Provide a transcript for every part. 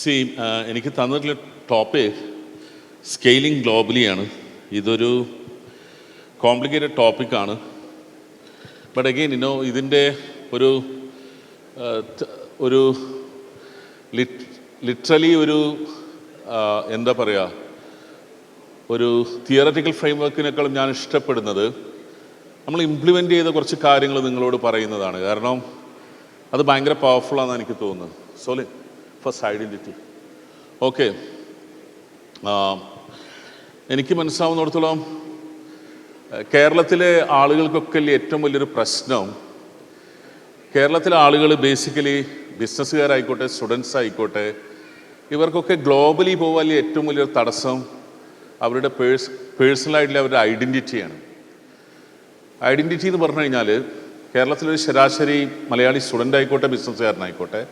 C എനിക്ക് തന്നിട്ടുള്ള topic scaling ഗ്ലോബലിയാണ് ഇതൊരു കോംപ്ലിക്കേറ്റഡ് ടോപ്പിക്കാണ് ബട്ട് അഗെയിൻ ഇനോ ഇതിന്റെ ഒരു ഒരു ലിറ്ററലി ഒരു എന്താ പറയുക ഒരു തിയററ്റിക്കൽ ഫ്രെയിംവർക്കിനേക്കാളും ഞാൻ ഇഷ്ടപ്പെടുന്നത് നമ്മൾ ഇംപ്ലിമെന്റ് ചെയ്ത കുറച്ച് കാര്യങ്ങൾ നിങ്ങളോട് പറയുന്നതാണ്. കാരണം അത് ഭയങ്കര പവർഫുള്ളാണെന്ന് എനിക്ക് തോന്നുന്നത്. സോലി ഫസ്റ്റ് ഐഡന്റിറ്റി ഓക്കെ എനിക്ക് മനസ്സിലാവുന്നിടത്തോളം കേരളത്തിലെ ആളുകൾക്കൊക്കെ ഏറ്റവും വലിയൊരു പ്രശ്നം കേരളത്തിലെ ആളുകൾ ബേസിക്കലി ബിസിനസ്സുകാരായിക്കോട്ടെ സ്റ്റുഡൻസ് ആയിക്കോട്ടെ ഇവർക്കൊക്കെ ഗ്ലോബലി പോകാൻ ഏറ്റവും വലിയൊരു തടസ്സം അവരുടെ പേഴ്സ് പേഴ്സണലായിട്ടുള്ള അവരുടെ ഐഡന്റിറ്റിയാണ് ഐഡന്റിറ്റി എന്ന് പറഞ്ഞു കഴിഞ്ഞാൽ കേരളത്തിലൊരു ശരാശരി മലയാളി സ്റ്റുഡന്റ് ആയിക്കോട്ടെ ബിസിനസ്സുകാരനായിക്കോട്ടെ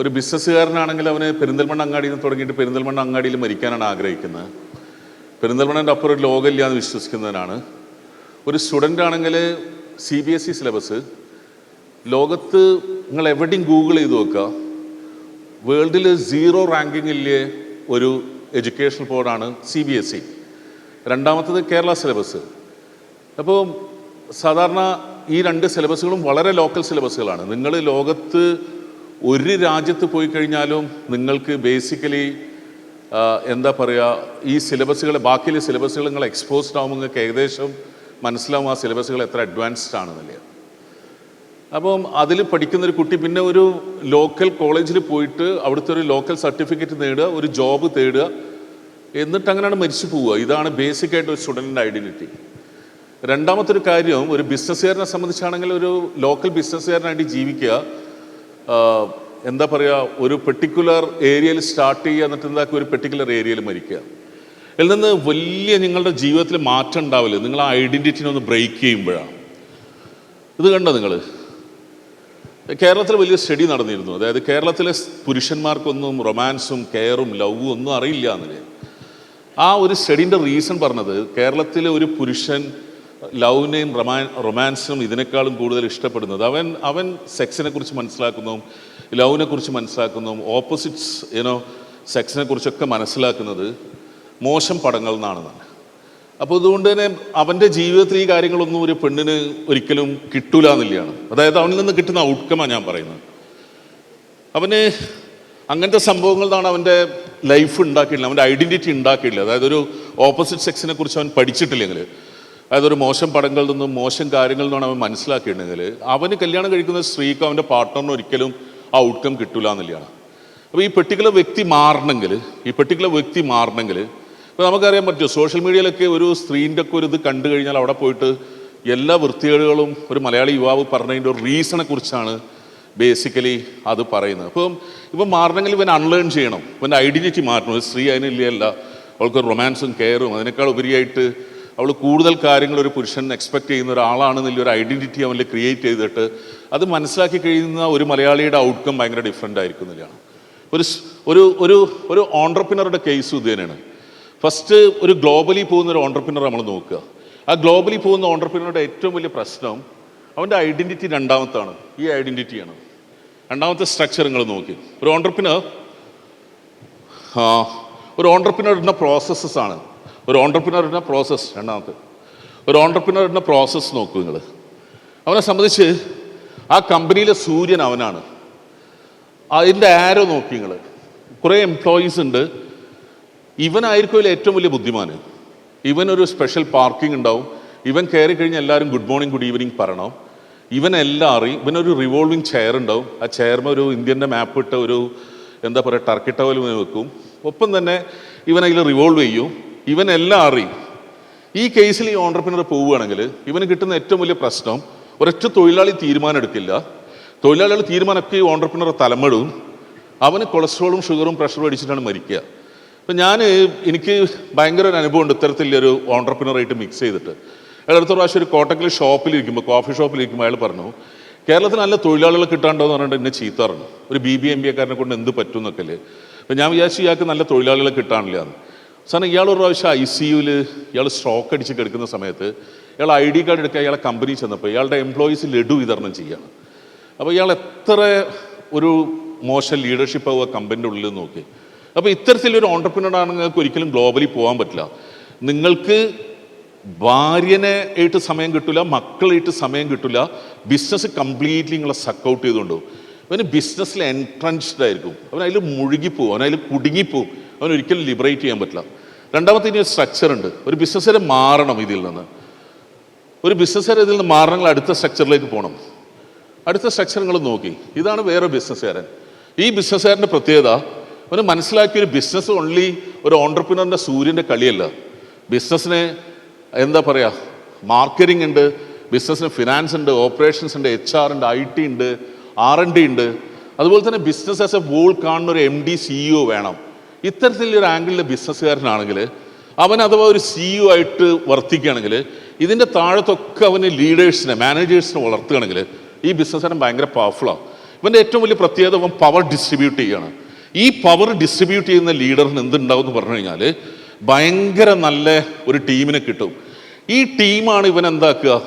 ഒരു ബിസിനസ്സുകാരനാണെങ്കിൽ അവന് പെരിന്തൽമണ്ണ അങ്ങാടിയിൽ നിന്ന് തുടങ്ങിയിട്ട് പെരിന്തൽമണ്ണ അങ്ങാടിയിൽ മരിക്കാനാണ് ആഗ്രഹിക്കുന്നത്. പെരിന്തൽമണ്ണന്റെ അപ്പുറം ഒരു ലോകമില്ല എന്ന് വിശ്വസിക്കുന്നവനാണ്. ഒരു സ്റ്റുഡന്റ് ആണെങ്കിൽ C B S E syllabus ലോകത്ത് നിങ്ങൾ എവിടെയും ഗൂഗിൾ ചെയ്ത് നോക്കുക. വേൾഡിൽ സീറോ റാങ്കിങ്ങിലെ ഒരു എഡ്യൂക്കേഷൻ ബോർഡാണ് സി ബി എസ് ഇ രണ്ടാമത്തത് കേരള സിലബസ് അപ്പോൾ സാധാരണ ഈ രണ്ട് സിലബസുകളും വളരെ ലോക്കൽ സിലബസുകളാണ് നിങ്ങൾ ലോകത്ത് ഒരു രാജ്യത്ത് പോയി കഴിഞ്ഞാലും നിങ്ങൾക്ക് ബേസിക്കലി എന്താ പറയുക ഈ സിലബസുകൾ ബാക്കിയുള്ള സിലബസുകൾ നിങ്ങൾ എക്സ്പോസ്ഡ് ആകുമ്പോൾ നിങ്ങൾക്ക് ഏകദേശം മനസ്സിലാവും ആ സിലബസുകൾ എത്ര അഡ്വാൻസ്ഡ് ആണെന്നില്ല അപ്പം അതിൽ പഠിക്കുന്ന ഒരു കുട്ടി പിന്നെ ഒരു ലോക്കൽ കോളേജിൽ പോയിട്ട് അവിടുത്തെ ഒരു ലോക്കൽ സർട്ടിഫിക്കറ്റ് നേടുക ഒരു ജോബ് തേടുക എന്നിട്ട് അങ്ങനെയാണ് മരിച്ചു പോവുക. ഇതാണ് ബേസിക് ആയിട്ട് ഒരു സ്റ്റുഡന്റിന്റെ ഐഡന്റിറ്റി രണ്ടാമത്തെ ഒരു കാര്യം ഒരു ബിസിനസ്സുകാരനെ സംബന്ധിച്ചാണെങ്കിൽ ഒരു ലോക്കൽ ബിസിനസ്സുകാരനായിട്ട് ജീവിക്കുക എന്താ പറയുക ഒരു പെർട്ടിക്കുലർ ഏരിയയിൽ സ്റ്റാർട്ട് ചെയ്യുക എന്നിട്ട് എന്താക്കുക? ഒരു പെർട്ടിക്കുലർ ഏരിയയിൽ മരിക്കുക. ഇതിൽ നിന്ന് വലിയ നിങ്ങളുടെ ജീവിതത്തിൽ മാറ്റം ഉണ്ടാവില്ല. നിങ്ങൾ ആ ഐഡന്റിറ്റിനെ ഒന്ന് ബ്രേക്ക് ചെയ്യുമ്പോഴാണ്. ഇത് കണ്ടോ നിങ്ങൾ കേരളത്തിൽ വലിയ സ്റ്റഡി നടന്നിരുന്നു. അതായത് കേരളത്തിലെ പുരുഷന്മാർക്കൊന്നും റൊമാൻസും കെയറും ലവും ഒന്നും അറിയില്ല എന്നില്ല? ആ ഒരു സ്റ്റഡീന്റെ റീസൺ പറഞ്ഞത് കേരളത്തിലെ ഒരു പുരുഷൻ ലവിനെയും റൊമാ റൊമാൻസിനും ഇതിനേക്കാളും കൂടുതൽ ഇഷ്ടപ്പെടുന്നത്. അവൻ അവൻ സെക്സിനെ കുറിച്ച് മനസ്സിലാക്കുന്നതും ലവിനെ കുറിച്ച് മനസ്സിലാക്കുന്നതും ഓപ്പോസിറ്റ്സ് ഏനോ സെക്സിനെ കുറിച്ചൊക്കെ മനസ്സിലാക്കുന്നത് മോശം പടങ്ങൾ നിന്നാണെന്നാണ് അപ്പോൾ അതുകൊണ്ട് തന്നെ അവന്റെ ജീവിതത്തിൽ ഈ കാര്യങ്ങളൊന്നും ഒരു പെണ്ണിന് ഒരിക്കലും കിട്ടൂല എന്നില്ലയാണ് അതായത് അവനിൽ നിന്ന് കിട്ടുന്ന ഔട്ട്കമാണ് ഞാൻ പറയുന്നത്. അവന് അങ്ങനത്തെ സംഭവങ്ങളിലാണ് അവന്റെ ലൈഫ് ഉണ്ടാക്കിയിട്ടില്ല അവന്റെ ഐഡന്റിറ്റി ഉണ്ടാക്കിയിട്ടില്ല. അതായത് ഒരു ഓപ്പോസിറ്റ് സെക്സിനെ കുറിച്ച് അവൻ പഠിച്ചിട്ടില്ലെങ്കിൽ അതായത് ഒരു മോശം പടങ്ങളിൽ നിന്നും മോശം കാര്യങ്ങളിൽ നിന്നാണ് അവൻ മനസ്സിലാക്കിയിട്ടുണ്ടെങ്കിൽ അവന് കല്യാണം കഴിക്കുന്ന സ്ത്രീക്ക് അവന്റെ പാർട്ട്ണറിന് ഒരിക്കലും ആ ഔട്ട്കം കിട്ടില്ല എന്നുള്ളതാണ്. അപ്പോൾ ഈ പെർട്ടിക്കുലർ വ്യക്തി മാറണമെങ്കിൽ ഈ പെർട്ടിക്കുലർ വ്യക്തി മാറണമെങ്കിൽ ഇപ്പോൾ നമുക്കറിയാൻ പറ്റും സോഷ്യൽ മീഡിയയിലൊക്കെ ഒരു സ്ത്രീന്റെ ഒക്കെ ഒരു ഇത് കണ്ടു കഴിഞ്ഞാൽ അവിടെ പോയിട്ട് എല്ലാ വൃത്തികേടുകളും ഒരു മലയാളി യുവാവ് പറഞ്ഞതിന്റെ ഒരു റീസണെ കുറിച്ചാണ് ബേസിക്കലി അത് പറയുന്നത്. അപ്പം ഇപ്പം മാറണമെങ്കിൽ ഇവൻ അൺലേൺ ചെയ്യണം. ഇവന്റെ ഐഡന്റിറ്റി മാറ്റണം. ഒരു സ്ത്രീ അതിനില്ല അവൾക്ക് റൊമാൻസും കെയറും അതിനേക്കാൾ ഉപരിയായിട്ട് അവൾ കൂടുതൽ കാര്യങ്ങൾ ഒരു പുരുഷൻ എക്സ്പെക്ട് ചെയ്യുന്ന ഒരാളാണെന്നുള്ള ഒരു ഐഡന്റിറ്റി അവനിൽ ക്രിയേറ്റ് ചെയ്തിട്ട് അത് മനസ്സിലാക്കി കഴിയുന്ന ഒരു മലയാളിയുടെ ഔട്ട്കം ഭയങ്കര ഡിഫറെന്റ് ആയിരിക്കും എന്നുള്ളതാണ്. ഒരു ഒരു ഒരു ഒരു ഓണ്ടർപ്രിനറുടെ കേസ് ഇത് തന്നെയാണ്. ഫസ്റ്റ് ഒരു ഗ്ലോബലി പോകുന്ന ഒരു ഓണ്ടർപ്രിനർ നമ്മൾ നോക്കുക. ആ ഗ്ലോബലി പോകുന്ന ഓണ്ടർപ്രിനറുടെ ഏറ്റവും വലിയ പ്രശ്നം അവന്റെ ഐഡന്റിറ്റി രണ്ടാമത്താണ്. ഈ ഐഡന്റിറ്റിയാണ് രണ്ടാമത്തെ സ്ട്രക്ചർ നിങ്ങൾ നോക്കി. ഒരു ഓണ്ടർപ്രിനർ ഒരു ഓണ്ടർപ്രിനറിന്റെ പ്രോസസ്സസ് ആണ്. ഒരു ഓണ്ടർപ്രിനറിന്റെ പ്രോസസ്സ് രണ്ടാമത്തെ. ഒരു ഓണ്ടർപ്രിനറിന്റെ പ്രോസസ്സ് നോക്കൂ നിങ്ങൾ അവനെ സംബന്ധിച്ച് ആ കമ്പനിയിലെ സൂര്യൻ അവനാണ്. അതിന്റെ ആരോ നോക്കി നിങ്ങൾ കുറേ എംപ്ലോയീസ് ഉണ്ട്. ഇവനായിരിക്കും ഇതിൽ ഏറ്റവും വലിയ ബുദ്ധിമാൻ ഇവനൊരു സ്പെഷ്യൽ പാർക്കിംഗ് ഉണ്ടാവും. ഇവൻ കയറി കഴിഞ്ഞാൽ എല്ലാവരും ഗുഡ് മോർണിംഗ് ഗുഡ് ഈവനിങ് പറയണം. ഇവനെല്ലാം അറിയും. ഇവനൊരു റിവോൾവിങ് ചെയർ ഉണ്ടാവും. ആ ചെയർമ ഒരു ഇന്ത്യന്റെ മാപ്പ് ഇട്ട ഒരു എന്താ പറയുക ടർക്കി ടവൽ വെക്കും. ഒപ്പം തന്നെ ഇവനതിൽ റിവോൾവ് ചെയ്യും. ഇവൻ എല്ലാം അറിയും. ഈ കേസിൽ ഈ ഓണ്ടർപ്രിനർ പോവുകയാണെങ്കിൽ ഇവന് കിട്ടുന്ന ഏറ്റവും വലിയ പ്രശ്നം ഒരൊറ്റ തൊഴിലാളി തീരുമാനം എടുക്കില്ല തൊഴിലാളികൾ തീരുമാനമൊക്കെ ഈ ഓണ്ടർപ്രിനർ തലമിടും. അവന് കൊളസ്ട്രോളും ഷുഗറും പ്രഷറും അടിച്ചിട്ടാണ് മരിക്കുക. അപ്പം ഞാൻ എനിക്ക് ഭയങ്കര ഒരു അനുഭവം ഉണ്ട് ഇത്തരത്തിലൊരു ഓണ്ടർപ്രിനറായിട്ട് മിക്സ് ചെയ്തിട്ട്. അയാൾ അടുത്ത പ്രാവശ്യം ഒരു കോട്ടക്കൽ ഷോപ്പിലിരിക്കുമ്പോൾ കോഫി ഷോപ്പിലിരിക്കുമ്പോൾ അയാൾ പറഞ്ഞു കേരളത്തിൽ നല്ല തൊഴിലാളികൾ കിട്ടാണ്ടോ? എന്ന് പറഞ്ഞിട്ട് എന്നെ ചീത്ത ഒരു ബി ബി എം ബി എക്കാരനെ കൊണ്ട് എന്ത് പറ്റും എന്നൊക്കെ അല്ലേ? അപ്പം ഞാൻ വിചാരിച്ചു ഇയാൾക്ക് നല്ല തൊഴിലാളികളെ കിട്ടാനില്ല എന്ന്. സാറിന് ഇയാൾ ഒരു പ്രാവശ്യം ഐ സി യുവിൽ ഇയാൾ സ്ട്രോക്ക് അടിച്ച് കിടക്കുന്ന സമയത്ത് ഇയാൾ ഐ ഡി കാർഡ് എടുക്കുക ഇയാളെ കമ്പനി ചെന്നപ്പോൾ ഇയാളുടെ എംപ്ലോയീസ് ലഡു വിതരണം ചെയ്യുകയാണ് അപ്പോൾ ഇയാൾ എത്ര ഒരു മോശം ലീഡർഷിപ്പ് ആവുക കമ്പനിന്റെ ഉള്ളിൽ നോക്കി. അപ്പോൾ ഇത്തരത്തിലൊരു ഓണ്ടർപ്രിനർ ആണ് നിങ്ങൾക്ക് ഒരിക്കലും ഗ്ലോബലി പോകാൻ പറ്റില്ല. നിങ്ങൾക്ക് ഭാര്യനെ ആയിട്ട് സമയം കിട്ടില്ല മക്കളായിട്ട് സമയം കിട്ടില്ല ബിസിനസ് കംപ്ലീറ്റ്ലി നിങ്ങളെ സക്കൗട്ട് ചെയ്തുകൊണ്ടു. അവന് ബിസിനസ്സിൽ എൻട്രൻസ്ഡ് ആയിരിക്കും. അവൻ അതിൽ മുഴുകിപ്പോവും അവൻ കുടുങ്ങിപ്പോവും. അവൻ ഒരിക്കലും ലിബറേറ്റ് ചെയ്യാൻ പറ്റില്ല. രണ്ടാമത്തെ ഇനി സ്ട്രക്ചർ ഉണ്ട്. ഒരു ബിസിനസ്സിനെ മാറണം ഇതിൽ നിന്ന്. ഒരു ബിസിനസ്സുകാരൻ ഇതിൽ നിന്ന് മാറണമെങ്കിൽ അടുത്ത സ്ട്രക്ചറിലേക്ക് പോകണം. അടുത്ത സ്ട്രക്ചർ നിങ്ങൾ നോക്കി. ഇതാണ് വേറെ ബിസിനസ്സുകാരൻ ഈ ബിസിനസ്സുകാരന്റെ പ്രത്യേകത അവന് മനസ്സിലാക്കിയ ഒരു ബിസിനസ് ഓൺലി ഒരു ഓണ്ടർപ്രിനറിന്റെ സൂര്യന്റെ കളിയല്ല. ബിസിനസ്സിന് എന്താ പറയുക മാർക്കറ്റിംഗ് ഉണ്ട്. ബിസിനസ്സിന് ഫിനാൻസ് ഉണ്ട് ഓപ്പറേഷൻസ് ഉണ്ട് എച്ച് ആർ ഉണ്ട് ഐ ടി ഉണ്ട് ആർ എൻ ഡി ഉണ്ട്. അതുപോലെ തന്നെ ബിസിനസ് ആസ് എ വോൾ കാണുന്ന ഒരു എം ഡി സിഇഒ വേണം. ഇത്തരത്തിലൊരു ആംഗിളിലെ ബിസിനസ്സുകാരനാണെങ്കിൽ അവൻ അഥവാ ഒരു സിഇഒ ആയിട്ട് വർത്തിക്കുകയാണെങ്കിൽ ഇതിന്റെ താഴത്തൊക്കെ അവന് ലീഡേഴ്സിനെ മാനേജേഴ്സിനെ വളർത്തുകയാണെങ്കിൽ ഈ ബിസിനസ്സുകാരൻ ഭയങ്കര പവർഫുള്ളാണ് ഇവന്റെ ഏറ്റവും വലിയ പ്രത്യേകത അവൻ പവർ ഡിസ്ട്രിബ്യൂട്ട് ചെയ്യുകയാണ്. ഈ പവർ ഡിസ്ട്രിബ്യൂട്ട് ചെയ്യുന്ന ലീഡറിന് എന്തുണ്ടാവും എന്ന് പറഞ്ഞു കഴിഞ്ഞാൽ ഭയങ്കര നല്ല ഒരു ടീമിനെ കിട്ടും. ഈ ടീമാണ് ഇവൻ എന്താക്കുക?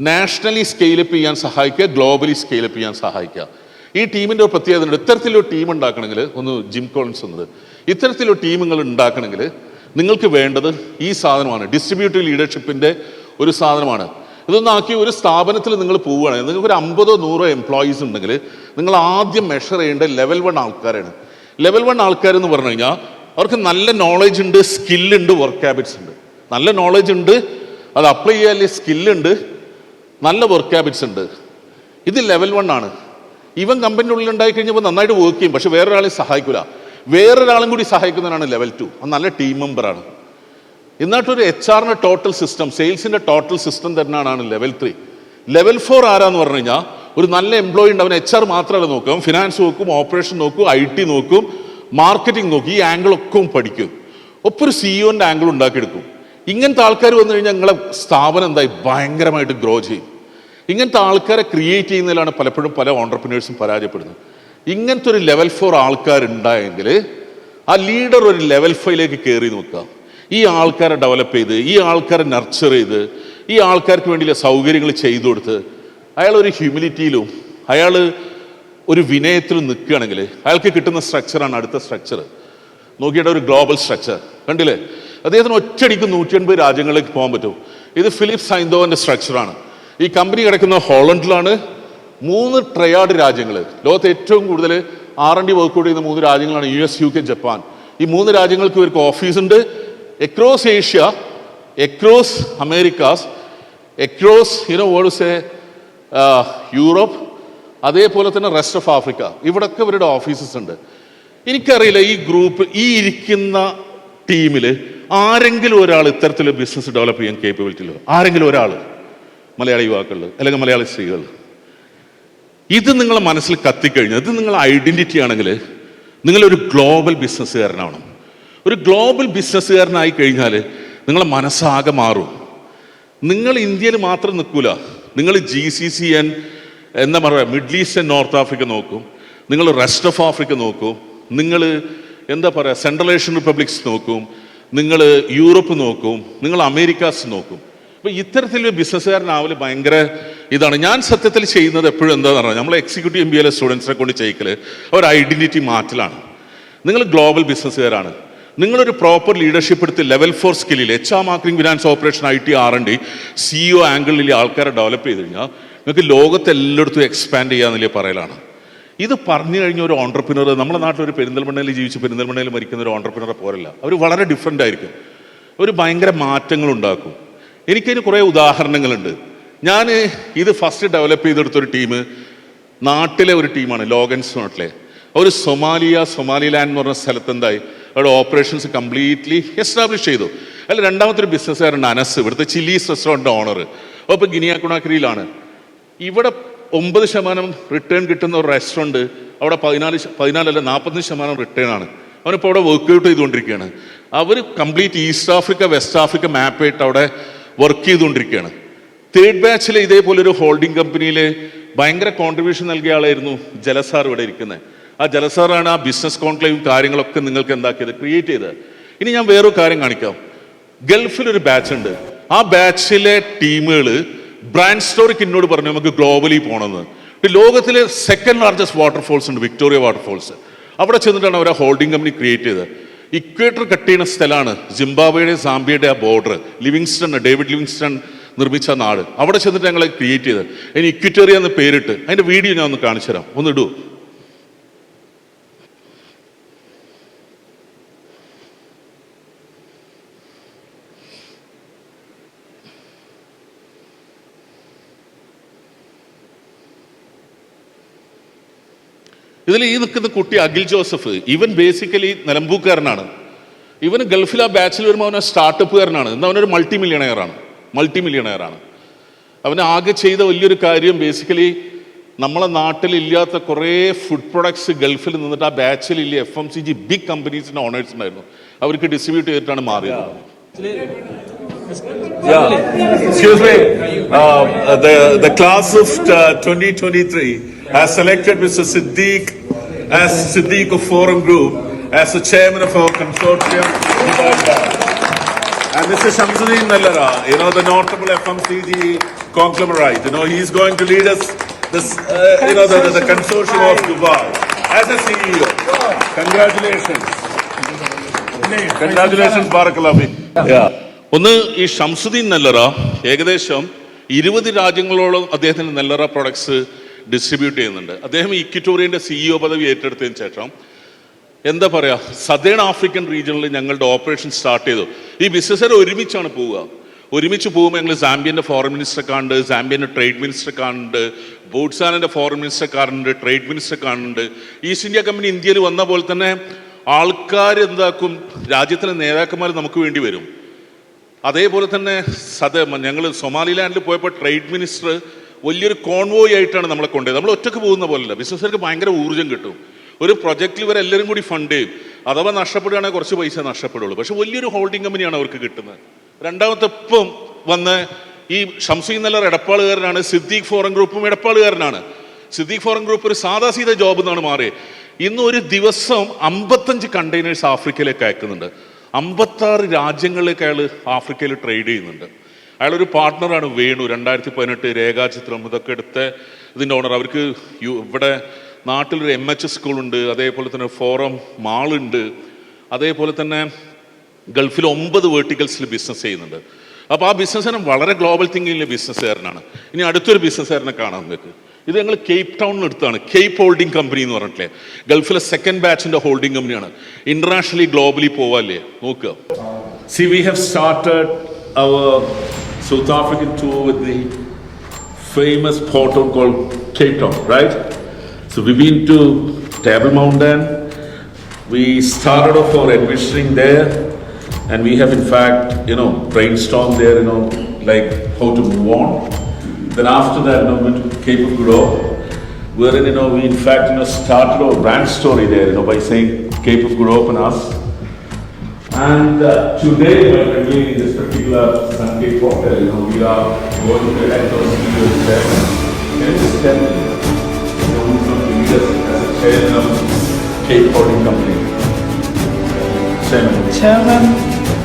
നാഷണലി സ്കെയിലപ്പ് ചെയ്യാൻ സഹായിക്കുക ഗ്ലോബലി സ്കെയിലപ്പ് ചെയ്യാൻ സഹായിക്കുക. ഈ ടീമിന്റെ പ്രത്യേകത ഉണ്ട് ഇത്തരത്തിലൊരു ടീം ഉണ്ടാക്കണമെങ്കിൽ ഒന്ന് ജിം കോൺസ് എന്നത്. ഇത്തരത്തിലൊരു ടീമുകൾ ഉണ്ടാക്കണമെങ്കിൽ നിങ്ങൾക്ക് വേണ്ടത് ഈ സാധനമാണ്. ഡിസ്ട്രിബ്യൂട്ടീവ് ലീഡർഷിപ്പിന്റെ ഒരു സാധനമാണ്. ഇതൊന്നാക്കി ഒരു സ്ഥാപനത്തിൽ നിങ്ങൾ പോവുകയാണെങ്കിൽ നിങ്ങൾക്ക് ഒരു അമ്പതോ നൂറോ എംപ്ലോയീസ് ഉണ്ടെങ്കിൽ നിങ്ങൾ ആദ്യം മെഷർ ചെയ്യേണ്ട ലെവൽ വൺ ആൾക്കാരാണ്. ലെവൽ വൺ ആൾക്കാരെന്ന് പറഞ്ഞു കഴിഞ്ഞാൽ അവർക്ക് നല്ല നോളജ് ഉണ്ട് സ്കില്ലുണ്ട് വർക്ക് ഹാബിറ്റ്സ് ഉണ്ട്. നല്ല നോളജ് ഉണ്ട് അത് അപ്ലൈ ചെയ്യാൻ സ്കില്ലുണ്ട് നല്ല വർക്ക് ഹാബിറ്റ്സ് ഉണ്ട്. ഇത് ലെവൽ വൺ ആണ്. ഇവൻ കമ്പനിയുടെ ഉള്ളിൽ ഉണ്ടായി കഴിഞ്ഞപ്പോൾ നന്നായിട്ട് വർക്ക് ചെയ്യും. പക്ഷെ വേറൊരാളെ സഹായിക്കില്ല വേറൊരാളും കൂടി സഹായിക്കുന്നവരാണ് ലെവൽ ടു നല്ല ടീം മെമ്പറാണ് എന്നിട്ടൊരു എച്ച് ആറിന്റെ ടോട്ടൽ സിസ്റ്റം സെയിൽസിന്റെ ടോട്ടൽ സിസ്റ്റം തന്നെയാണ് ലെവൽ ത്രീ ലെവൽ ഫോർ ആരാന്ന് പറഞ്ഞു കഴിഞ്ഞാൽ ഒരു നല്ല എംപ്ലോയി ഉണ്ട്. അവൻ എച്ച് ആർ മാത്രമല്ല നോക്കും. ഫിനാൻസ് നോക്കും ഓപ്പറേഷൻ നോക്കും ഐ ടി നോക്കും മാർക്കറ്റിംഗ് നോക്കും. ഈ ആംഗിളൊക്കെ പഠിക്കും. ഒപ്പം ഒരു സിഇഒന്റെ ആംഗിൾ ഉണ്ടാക്കിയെടുക്കും. ഇങ്ങനത്തെ ആൾക്കാർ വന്നു കഴിഞ്ഞാൽ നിങ്ങളെ സ്ഥാപനം എന്തായി? ഭയങ്കരമായിട്ട് ഗ്രോ ചെയ്യും. ഇങ്ങനത്തെ ആൾക്കാരെ ക്രിയേറ്റ് ചെയ്യുന്നതിലാണ് പലപ്പോഴും പല ഓണ്ടർപ്രിനേഴ്സും പരാജയപ്പെടുന്നത്. ഇങ്ങനത്തെ ഒരു ലെവൽ ഫോർ ആൾക്കാരുണ്ടായെങ്കിൽ ആ ലീഡർ ഒരു ലെവൽ ഫൈവിലേക്ക് കയറി നോക്കുക. ഈ ആൾക്കാരെ ഡെവലപ്പ് ചെയ്ത് ഈ ആൾക്കാരെ നർച്ചർ ചെയ്ത് ഈ ആൾക്കാർക്ക് വേണ്ടിയുള്ള സൗകര്യങ്ങൾ ചെയ്തു കൊടുത്ത് അയാൾ ഒരു ഹ്യൂമിലിറ്റിയിലും അയാൾ ഒരു വിനയത്തിലും നിൽക്കുകയാണെങ്കിൽ അയാൾക്ക് കിട്ടുന്ന സ്ട്രക്ചറാണ് അടുത്ത സ്ട്രക്ചർ നോക്കിയിട്ട് ഒരു ഗ്ലോബൽ സ്ട്രക്ചർ കണ്ടില്ലേ? അദ്ദേഹത്തിന് ഒറ്റയടിക്ക് നൂറ്റി എൺപത് രാജ്യങ്ങളിലേക്ക് പോകാൻ പറ്റും. ഇത് ഫിലിപ്പ് സൈന്തോവിന്റെ സ്ട്രക്ചറാണ് ഈ കമ്പനി കിടക്കുന്ന ഹോളണ്ടിലാണ് മൂന്ന് ട്രയാഡ് രാജ്യങ്ങൾ ലോകത്ത് ഏറ്റവും കൂടുതൽ ആർ എൻ ഡി വർക്ക് ചെയ്യുന്ന മൂന്ന് രാജ്യങ്ങളാണ് U S U K Japan. ഈ മൂന്ന് രാജ്യങ്ങൾക്ക് ഇവർക്ക് ഓഫീസുണ്ട് across Asia across Americas across you know worlds Europe അതേപോലെ തന്നെ റെസ്റ്റ് ഓഫ് ആഫ്രിക്ക ഇവിടൊക്കെ ഇവരുടെ ഓഫീസസ് ഉണ്ട്. എനിക്കറിയില്ല ഈ ഗ്രൂപ്പ് ഈ ഇരിക്കുന്ന ടീമിൽ ആരെങ്കിലും ഒരാൾ ഇത്തരത്തിൽ ബിസിനസ് ഡെവലപ്പ് ചെയ്യാൻ കേപ്പബിലിറ്റി ഉള്ളത്? ആരെങ്കിലും ഒരാൾ മലയാളി യുവാക്കളിൽ അല്ലെങ്കിൽ മലയാളി സ്ത്രീകൾ ഇത് നിങ്ങളെ മനസ്സിൽ കത്തിക്കഴിഞ്ഞാൽ ഇത് നിങ്ങളെ ഐഡന്റിറ്റി ആണെങ്കിൽ നിങ്ങളൊരു ഗ്ലോബൽ ബിസിനസ്സുകാരനാവണം ഒരു ഗ്ലോബൽ ബിസിനസ്സുകാരനായി കഴിഞ്ഞാൽ നിങ്ങളെ മനസ്സാകെ മാറും. നിങ്ങൾ ഇന്ത്യയിൽ മാത്രം നിൽക്കൂല. നിങ്ങൾ ജി സി സി എൻ എന്താ പറയുക middle east and north Africa നോക്കും. നിങ്ങൾ റെസ്റ്റ് ഓഫ് ആഫ്രിക്ക നോക്കും. നിങ്ങൾ എന്താ പറയുക സെൻട്രൽ ഏഷ്യൻ റിപ്പബ്ലിക്സ് നോക്കും. നിങ്ങൾ യൂറോപ്പ് നോക്കും. നിങ്ങൾ അമേരിക്കാസ് നോക്കും. അപ്പോൾ ഇത്തരത്തിലൊരു ബിസിനസ്സുകാരനാവിൽ ഭയങ്കര ഇതാണ്. ഞാൻ സത്യത്തിൽ ചെയ്യുന്നത് എപ്പോഴും എന്താണെന്ന് പറഞ്ഞാൽ നമ്മൾ എക്സിക്യൂട്ടീവ് എം ബി എ സ്റ്റുഡൻസിനെ കൊണ്ട് ചെയ്യിക്കൽ ഒരു ഐഡന്റിറ്റി മാറ്റലാണ്. നിങ്ങൾ ഗ്ലോബൽ ബിസിനസ്സുകാരാണ് നിങ്ങളൊരു പ്രോപ്പർ ലീഡർഷിപ്പ് എടുത്ത് level four സ്കില്ലിൽ H R marketing finance operation I T R N D CEO ആംഗിളിൽ ആൾക്കാരെ ഡെവലപ്പ് ചെയ്ത് കഴിഞ്ഞാൽ നിങ്ങൾക്ക് ലോകത്ത് എല്ലായിടത്തും എക്സ്പാൻഡ് ചെയ്യാന്നില്ലേ പറയലാണ്. ഇത് പറഞ്ഞു കഴിഞ്ഞ ഒരു ഓണ്ടർപ്രിനർ നമ്മുടെ നാട്ടിൽ ഒരു പെരിന്തൽമണ്ണയിൽ ജീവിച്ച് പെരിന്തൽമണ്ണയിൽ മരിക്കുന്ന ഒരു ഓണ്ടർപ്രിനറെ പോരല്ല അവർ വളരെ ഡിഫറെന്റ് ആയിരിക്കും. അവർ ഭയങ്കര മാറ്റങ്ങൾ ഉണ്ടാക്കും. എനിക്കതിന് കുറേ ഉദാഹരണങ്ങളുണ്ട്. ഞാൻ ഇത് ഫസ്റ്റ് ഡെവലപ്പ് ചെയ്തെടുത്തൊരു ടീം നാട്ടിലെ ഒരു ടീമാണ് ലോഗൻസ് നാട്ടിലെ. ഒരു സൊമാലിയ സൊമാലിലാൻഡ് എന്ന് പറഞ്ഞ സ്ഥലത്ത് എന്തായി അവിടെ ഓപ്പറേഷൻസ് കംപ്ലീറ്റ്ലി എസ്റ്റാബ്ലിഷ് ചെയ്തു. അല്ല രണ്ടാമത്തെ ഒരു ബിസിനസ്സുകാരൻ അനസ് ഇവിടുത്തെ ചില്ലീസ് റെസ്റ്റോറന്റ് ഓണർ അപ്പോൾ ഇപ്പോൾ ഗിനിയാക്കുണാക്രിയിലാണ് ഇവിടെ ഒമ്പത് ശതമാനം റിട്ടേൺ കിട്ടുന്ന ഒരു റെസ്റ്റോറന്റ് അവിടെ പതിനാല് പതിനാലല്ല നാൽപ്പത്തഞ്ച് ശതമാനം റിട്ടേൺ ആണ്. അവനിപ്പോൾ അവിടെ വർക്ക് ഔട്ട് ചെയ്തുകൊണ്ടിരിക്കുകയാണ്. അവർ complete east Africa west Africa map ആയിട്ട് അവിടെ വർക്ക് ചെയ്തുകൊണ്ടിരിക്കുകയാണ്. തേർഡ് ബാച്ചിലെ ഇതേപോലെ ഒരു ഹോൾഡിംഗ് കമ്പനിയിൽ ഭയങ്കര കോൺട്രിബ്യൂഷൻ നൽകിയ ആളായിരുന്നു ജലസാർ ഇവിടെ ഇരിക്കുന്നത് ആ ജലസാറാണ് ആ ബിസിനസ് കോൺക്ലേവും കാര്യങ്ങളൊക്കെ നിങ്ങൾക്ക് എന്താക്കിയത്? ക്രിയേറ്റ് ചെയ്തത്. ഇനി ഞാൻ വേറൊരു കാര്യം കാണിക്കാം. ഗൾഫിൽ ഒരു ബാച്ച് ഉണ്ട്. ആ ബാച്ചിലെ ടീമുകൾ ബ്രാൻഡ് സ്റ്റോറിക്ക് എന്നോട് പറഞ്ഞു നമുക്ക് ഗ്ലോബലി പോകണമെന്ന് ലോകത്തിലെ സെക്കൻഡ് ലാർജസ്റ്റ് വാട്ടർഫോൾസ് ഉണ്ട് വിക്ടോറിയ വാട്ടർഫോൾസ് അവിടെ ചെന്നിട്ടാണ് അവർ ഹോൾഡിംഗ് കമ്പനി ക്രിയേറ്റ് ചെയ്തത്. ഇക്വേറ്റർ കട്ട് ചെയ്യുന്ന സ്ഥലമാണ് ജിംബാബ്വേയുടെ സാംബിയയുടെ ആ ബോർഡർ. ലിവിങ്സ്റ്റൺ ഡേവിഡ് ലിവിങ്സ്റ്റൺ നിർമ്മിച്ച നാട്. അവിടെ ചെന്നിട്ട് ഞങ്ങൾ ക്രിയേറ്റ് ചെയ്ത്. അതിന് ഇക്വിറ്റോറിയ എന്ന് പേരിട്ട് അതിന്റെ വീഡിയോ ഞാൻ ഒന്ന് കാണിച്ചു തരാം ഒന്ന് ഇടൂ. ഇതിൽ ഈ നിൽക്കുന്ന കുട്ടി അഖിൽ ജോസഫ് ഇവൻ ബേസിക്കലി നിലമ്പൂക്കാരനാണ് ഇവന് ഗൾഫിൽ ആ ബാച്ചിൽ വരുമ്പോൾ അവൻ സ്റ്റാർട്ടപ്പുകാരനാണ് എന്നാൽ അവനൊരു മൾട്ടി മില്യണയറാണ് മൾട്ടി മില്യണയറാണ് അവൻ ആകെ ചെയ്ത വലിയൊരു കാര്യം ബേസിക്കലി നമ്മളെ നാട്ടിലില്ലാത്ത കുറേ ഫുഡ് പ്രൊഡക്ട്സ് ഗൾഫിൽ നിന്നിട്ട് ആ ബാച്ചിൽ ഇല്ല F M C G big കമ്പനീസിന്റെ owners ഉണ്ടായിരുന്നു അവർക്ക് ഡിസ്ട്രിബ്യൂട്ട് ചെയ്തിട്ടാണ് മാറിയത് Yeah. Excuse me. Uh, the, the class of uh, 2023 has selected Mr. Siddiq as Siddiq of Forum Group as the chairman of our consortium. And Mr. Shamsuddin Nallara, you know, the notable FMCG conglomerate, you know, he's going to lead us this, uh, you know, the, the, the consortium of Dubai as a CEO. Congratulations. Congratulations, Barakallah. Yeah. ഒന്ന് ഈ ഷംസുദ്ദീൻ നെല്ലറ ഏകദേശം ഇരുപത് രാജ്യങ്ങളോളം അദ്ദേഹത്തിന് നെല്ലറ products distribute ചെയ്യുന്നുണ്ട്. അദ്ദേഹം ഇക്വിറ്റോറിയന്റെ CEO പദവി ഏറ്റെടുത്തതിന് ശേഷം എന്താ പറയാ സദേൺ ആഫ്രിക്കൻ റീജിയണിൽ ഞങ്ങളുടെ ഓപ്പറേഷൻ സ്റ്റാർട്ട് ചെയ്തു. ഈ ബിസിനസ്സുകാർ ഒരുമിച്ചാണ് പോവുക. ഒരുമിച്ച് പോകുമ്പോൾ ഞങ്ങൾ സാമ്പിയന്റെ ഫോറിൻ മിനിസ്റ്റർ കാണുന്നുണ്ട് സാമ്പിയന്റെ ട്രേഡ് മിനിസ്റ്റർ കാണുന്നുണ്ട് ബോട്ട്സാനന്റെ ഫോറിൻ മിനിസ്റ്റർ കാണുന്നുണ്ട് ട്രേഡ് മിനിസ്റ്റർ കാണുന്നുണ്ട് ഈസ്റ്റ് ഇന്ത്യ കമ്പനി ഇന്ത്യയിൽ വന്ന പോലെ തന്നെ ആൾക്കാർ എന്താക്കും രാജ്യത്തിലെ നേതാക്കന്മാർ നമുക്ക് വേണ്ടി വരും. അതേപോലെ തന്നെ സദ ഞങ്ങൾ സൊമാലിലാൻഡിൽ പോയപ്പോൾ ട്രേഡ് മിനിസ്റ്റർ വലിയൊരു കോൺവോയ് ആയിട്ടാണ് നമ്മളെ കൊണ്ടുപോയത്. നമ്മൾ ഒറ്റയ്ക്ക് പോകുന്ന പോലല്ല ബിസിനസ്സുകാർക്ക് ഭയങ്കര ഊർജം കിട്ടും. ഒരു പ്രൊജക്റ്റിൽ ഇവർ എല്ലാവരും കൂടി ഫണ്ട് ചെയ്യും. അഥവാ നഷ്ടപ്പെടുകയാണെങ്കിൽ കുറച്ച് പൈസ നഷ്ടപ്പെടുള്ളൂ പക്ഷെ വലിയൊരു ഹോൾഡിംഗ് കമ്പനിയാണ് അവർക്ക് കിട്ടുന്നത്. രണ്ടാമത്തെ ഇപ്പം വന്ന് ഈ ഷംസി നല്ല ഇടപ്പാളുകാരനാണ് സിദ്ദീഖ് ഫോറൻ ഗ്രൂപ്പും ഇടപ്പാളുകാരനാണ് സിദ്ദീഖ് ഫോറൻ ഗ്രൂപ്പ് ഒരു സാധാ സീത ജോബ് എന്നാണ് മാറിയത് ഇന്ന് ഒരു ദിവസം അമ്പത്തഞ്ച് കണ്ടെയ്നേഴ്സ് ആഫ്രിക്കയിലേക്ക് അയക്കുന്നുണ്ട്. അമ്പത്താറ് രാജ്യങ്ങളിലേക്ക് അയാൾ ആഫ്രിക്കയിൽ ട്രേഡ് ചെയ്യുന്നുണ്ട്. അയാളൊരു പാർട്ട്ണറാണ് വേണു. രണ്ടായിരത്തി പതിനെട്ട് രേഖാചിത്രം ഇതൊക്കെ എടുത്ത് ഇതിന്റെ ഓണർ അവർക്ക് ഇവിടെ നാട്ടിലൊരു എം എച്ച് സ്കൂളുണ്ട് അതേപോലെ തന്നെ ഫോറം മാളുണ്ട് അതേപോലെ തന്നെ ഗൾഫിൽ ഒമ്പത് വേർട്ടിക്കൽസിൽ ബിസിനസ് ചെയ്യുന്നുണ്ട്. അപ്പോൾ ആ ബിസിനസ്സിന് വളരെ ഗ്ലോബൽ തിങ്കിങ്ങിലെ ബിസിനസ്സുകാരനാണ് ഇനി അടുത്തൊരു ബിസിനസ്സുകാരനെ കാണാം നിങ്ങൾക്ക്. ഇത് ഞങ്ങൾ കേപ്പ് ടൗണിൽ എടുത്താണ് കേപ്പ് ഹോൾഡിംഗ് കമ്പനി എന്ന് പറഞ്ഞിട്ടില്ലേ? ഗൾഫിലെ സെക്കൻഡ് ബാച്ചിന്റെ ഹോൾഡിംഗ് കമ്പനിയാണ് ഇന്റർനാഷണലി ഗ്ലോബലി പോവാല്ലേ? നോക്കുക. See we have started our South African tour with the famous port town called Cape Town, right? So we've been to Table Mountain. We started off our adventuring there, and we have in fact, you know, brainstormed there, you know, like how to move on. Then after that, you know, went to Cape of Good Hope, wherein, you know, we in fact, you know, started our brand story there, you know, by saying Cape of Good Hope and us. And uh, today, when we're doing this particular Sunday cocktail, you know, we are going to elect our CEO chairman. Can you just tell me, you know, who's going to lead us as a chairman of the Cape Holding Company? Chairman. Chairman,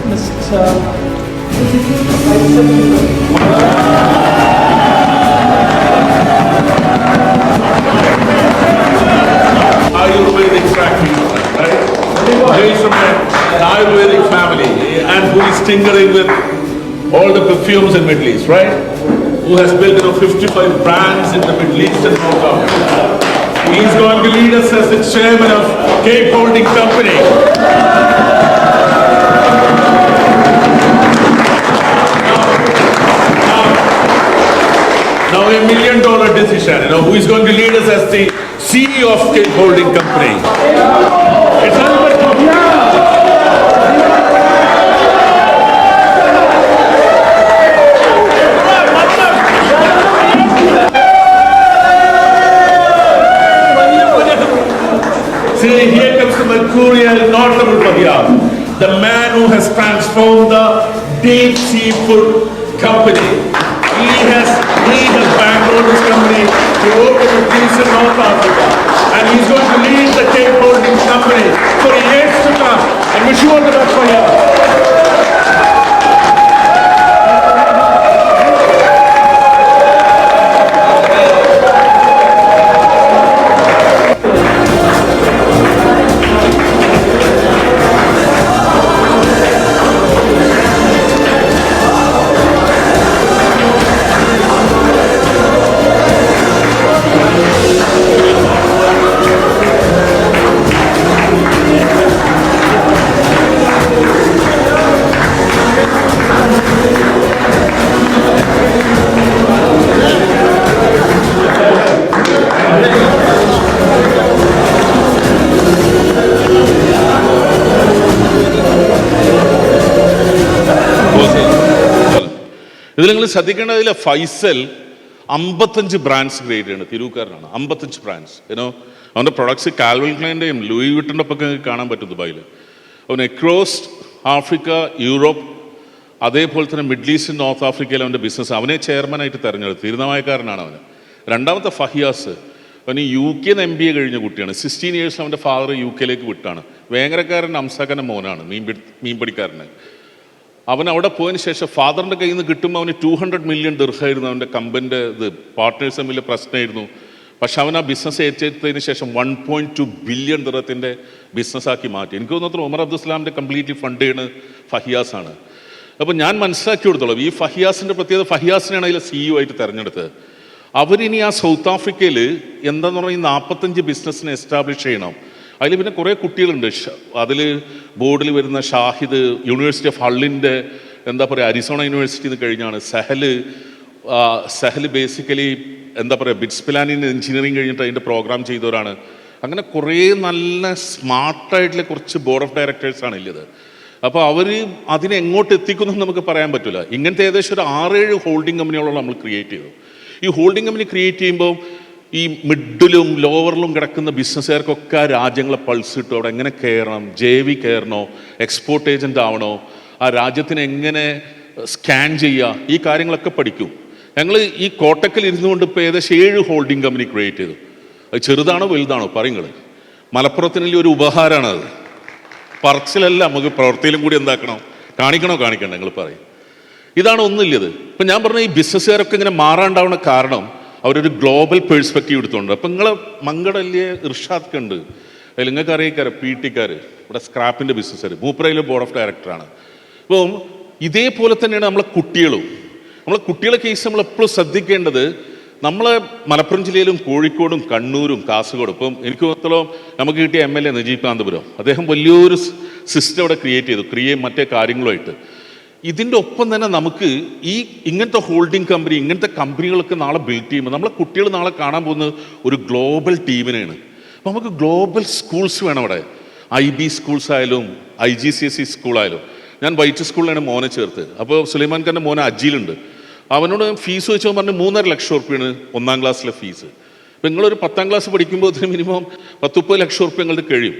Mr. tinkering with all the perfumes in Middle East, right? Who has built, you know, 55 brands in the Middle East and North Africa. He's going to lead us as the chairman of Cape Holding Company. Now a million dollar decision, you know, who is going to lead us as the CEO of Cape Holding Company? Here comes the Mercurial Notable Bhagyal, the man who has transformed the deep seafood company. He has, he has bankrolled this company to open a place in North Africa. And he's going to lead the Cape Holdings company for years to come. And wish you all the best for you. ഇതിൽ നിങ്ങൾ ശ്രദ്ധിക്കേണ്ടതിൽ ഫൈസൽ അമ്പത്തഞ്ച് brands create ചെയ്യണം തിരൂക്കാരനാണ് അമ്പത്തഞ്ച് brands ഏനോ അവന്റെ products കാൽവൽ ക്ലൈന്റെയും Louis വിട്ടിന്റെ ഒക്കെ കാണാൻ പറ്റും ദുബായിൽ അവൻ എക്രോസ് ആഫ്രിക്ക യൂറോപ്പ് അതേപോലെ തന്നെ മിഡിൽ ഈസ്റ്റ് നോർത്ത് ആഫ്രിക്കയിൽ അവന്റെ ബിസിനസ് അവനെ ചെയർമാനായിട്ട് തിരഞ്ഞെടുത്തു. തീരുമാനക്കാരനാണ് അവന്. രണ്ടാമത്തെ ഫഹിയാസ് അവന് U K M B A കഴിഞ്ഞ കുട്ടിയാണ്. സിക്സ്റ്റീൻ ഇയേഴ്സ് അവന്റെ ഫാദർ യു കെയിലേക്ക് വിട്ടാണ്. വേങ്ങരക്കാരൻ അംസാക്കന്റെ മോനാണ് മീൻ പിടി മീൻപിടിക്കാരന്. അവൻ അവിടെ പോയതിന് ശേഷം ഫാദറിന്റെ കയ്യിൽ നിന്ന് കിട്ടുമ്പോൾ അവന് ടു ഹൺഡ്രഡ് മില്യൺ ദീർഘമായിരുന്നു അവന്റെ കമ്പന്റെ ഇത് പാർട്ട്നേഴ്സ് തമ്മിൽ പ്രശ്നമായിരുന്നു. പക്ഷെ അവൻ ആ ബിസിനസ് ഏറ്റെടുത്തതിന് ശേഷം വൺ പോയിന്റ് ടു ബില്യൺ ദിറത്തിന്റെ ബിസിനസ്സാക്കി മാറ്റി. എനിക്ക് തോന്നുന്നു ഉമർ അബ്ദുസ്ലാമിന്റെ കംപ്ലീറ്റ്ലി ഫണ്ട് ചെയ്യുന്നത് ഫഹിയാസ് ആണ്. അപ്പോൾ ഞാൻ മനസ്സിലാക്കി കൊടുത്തോളാം ഈ ഫഹിയാസിന്റെ പ്രത്യേകത ഫഹിയാസിനെയാണ് അതിൽ സിഇഒ ആയിട്ട് തിരഞ്ഞെടുത്തത്. അവരിനി ആ സൗത്ത് ആഫ്രിക്കയിൽ എന്താണെന്ന് പറഞ്ഞാൽ നാൽപ്പത്തഞ്ച് ബിസിനസ്സിനെ എസ്റ്റാബ്ലിഷ് ചെയ്യണം. അതിൽ പിന്നെ കുറേ കുട്ടികളുണ്ട്. അതിൽ ബോർഡിൽ വരുന്ന ഷാഹിദ് യൂണിവേഴ്സിറ്റി ഓഫ് ഹള്ളിന്റെ എന്താ പറയുക അരിസോണ യൂണിവേഴ്സിറ്റിയിൽ നിന്ന് കഴിഞ്ഞാണ്. സഹൽ സെഹൽ ബേസിക്കലി എന്താ പറയുക ബിറ്റ്സ് പ്ലാനിങ് എഞ്ചിനീയറിംഗ് കഴിഞ്ഞിട്ട് അതിന്റെ പ്രോഗ്രാം ചെയ്തവരാണ്. അങ്ങനെ കുറേ നല്ല സ്മാർട്ടായിട്ടുള്ള കുറച്ച് ബോർഡ് ഓഫ് ഡയറക്ടേഴ്സാണ് ഉള്ളത് അപ്പോൾ അവർ അതിനെ എങ്ങോട്ട് എത്തിക്കുന്നു നമുക്ക് പറയാൻ പറ്റില്ല ഇങ്ങനത്തെ ഏകദേശം ഒരു ആറേഴ് ഹോൾഡിംഗ് കമ്പനികളോളം നമ്മൾ ക്രിയേറ്റ് ചെയ്തു ഈ ഹോൾഡിംഗ് കമ്പനി ക്രിയേറ്റ് ചെയ്യുമ്പോൾ ഈ മിഡിലും ലോവറിലും കിടക്കുന്ന ബിസിനസ്സുകാർക്കൊക്കെ ആ രാജ്യങ്ങളെ പൾസ് കിട്ടും. അവിടെ എങ്ങനെ കയറണം? ജെ വി കയറണോ? എക്സ്പോർട്ട് ഏജന്റ് ആവണോ? ആ രാജ്യത്തിനെ എങ്ങനെ സ്കാൻ ചെയ്യുക ഈ കാര്യങ്ങളൊക്കെ പഠിക്കും. ഞങ്ങൾ ഈ കോട്ടക്കൽ ഇരുന്നുകൊണ്ട് ഇപ്പോൾ ഏകദേശം ഏഴ് ഹോൾഡിംഗ് കമ്പനി ക്രിയേറ്റ് ചെയ്തു. അത് ചെറുതാണോ വലുതാണോ? പറയുങ്ങൾ മലപ്പുറത്തിന് ഒരു ഉപഹാരമാണ് അത്. പറച്ചിലല്ല നമുക്ക് പ്രവൃത്തിയിലും കൂടി എന്താക്കണം? കാണിക്കണോ? കാണിക്കണം നിങ്ങൾ പറയും. ഇതാണ് ഒന്നുമില്ലത്. ഇപ്പം ഞാൻ പറഞ്ഞ ഈ ബിസിനസ്സുകാരൊക്കെ ഇങ്ങനെ മാറാണ്ടാവുന്ന കാരണം അവരൊരു ഗ്ലോബൽ പേഴ്സ്പെക്റ്റീവ് എടുത്തുകൊണ്ട് അപ്പം നിങ്ങളെ മങ്കടല്ലിയ ഇർഷാദ് ഉണ്ട് അതിൽ നിങ്ങൾക്ക് അറിയിക്കാറ് പി ടിക്കാർ ഇവിടെ സ്ക്രാപ്പിന്റെ ബിസിനസ്സുകാർ മൂപ്പറയിലെ ബോർഡ് ഓഫ് ഡയറക്ടറാണ് അപ്പം ഇതേപോലെ തന്നെയാണ് നമ്മളെ കുട്ടികളും. നമ്മളെ കുട്ടികളെ കേസ് നമ്മൾ എപ്പോഴും ശ്രദ്ധിക്കേണ്ടത് നമ്മളെ മലപ്പുറം ജില്ലയിലും കോഴിക്കോടും കണ്ണൂരും കാസർഗോഡും. ഇപ്പം എനിക്ക് മൊത്തം നമുക്ക് കിട്ടിയ M L A Najeeb Kanthapuram അദ്ദേഹം വലിയൊരു സിസ്റ്റം അവിടെ ക്രിയേറ്റ് ചെയ്തു. ക്രിയേ മറ്റേ കാര്യങ്ങളുമായിട്ട്. ഇതിന്റെ ഒപ്പം തന്നെ നമുക്ക് ഈ ഇങ്ങനത്തെ ഹോൾഡിംഗ് കമ്പനി ഇങ്ങനത്തെ കമ്പനികളൊക്കെ നാളെ ബിൽഡ് ചെയ്യുമ്പോൾ നമ്മളെ കുട്ടികൾ നാളെ കാണാൻ പോകുന്ന ഒരു ഗ്ലോബൽ ടീമിനെയാണ് അപ്പോൾ നമുക്ക് ഗ്ലോബൽ സ്കൂൾസ് വേണം അവിടെ. ഐ ബി സ്കൂൾസ് ആയാലും I G C S C സ്കൂളായാലും ഞാൻ വൈറ്റ് സ്കൂളിലാണ് മോനെ ചേർത്ത് അപ്പോൾ സുലൈമാൻ ഖാന്റെ മോനെ അജിയിലുണ്ട് അവനോട് ഫീസ് വെച്ചോ പറഞ്ഞ് മൂന്നര ലക്ഷം റുപ്യാണ് ഒന്നാം ക്ലാസ്സിലെ ഫീസ് അപ്പോൾ നിങ്ങളൊരു പത്താം ക്ലാസ് പഠിക്കുമ്പോൾ അതിന് മിനിമം പത്തുപ്പത് ലക്ഷം റുപ്യ നിങ്ങളുടെ കഴിയും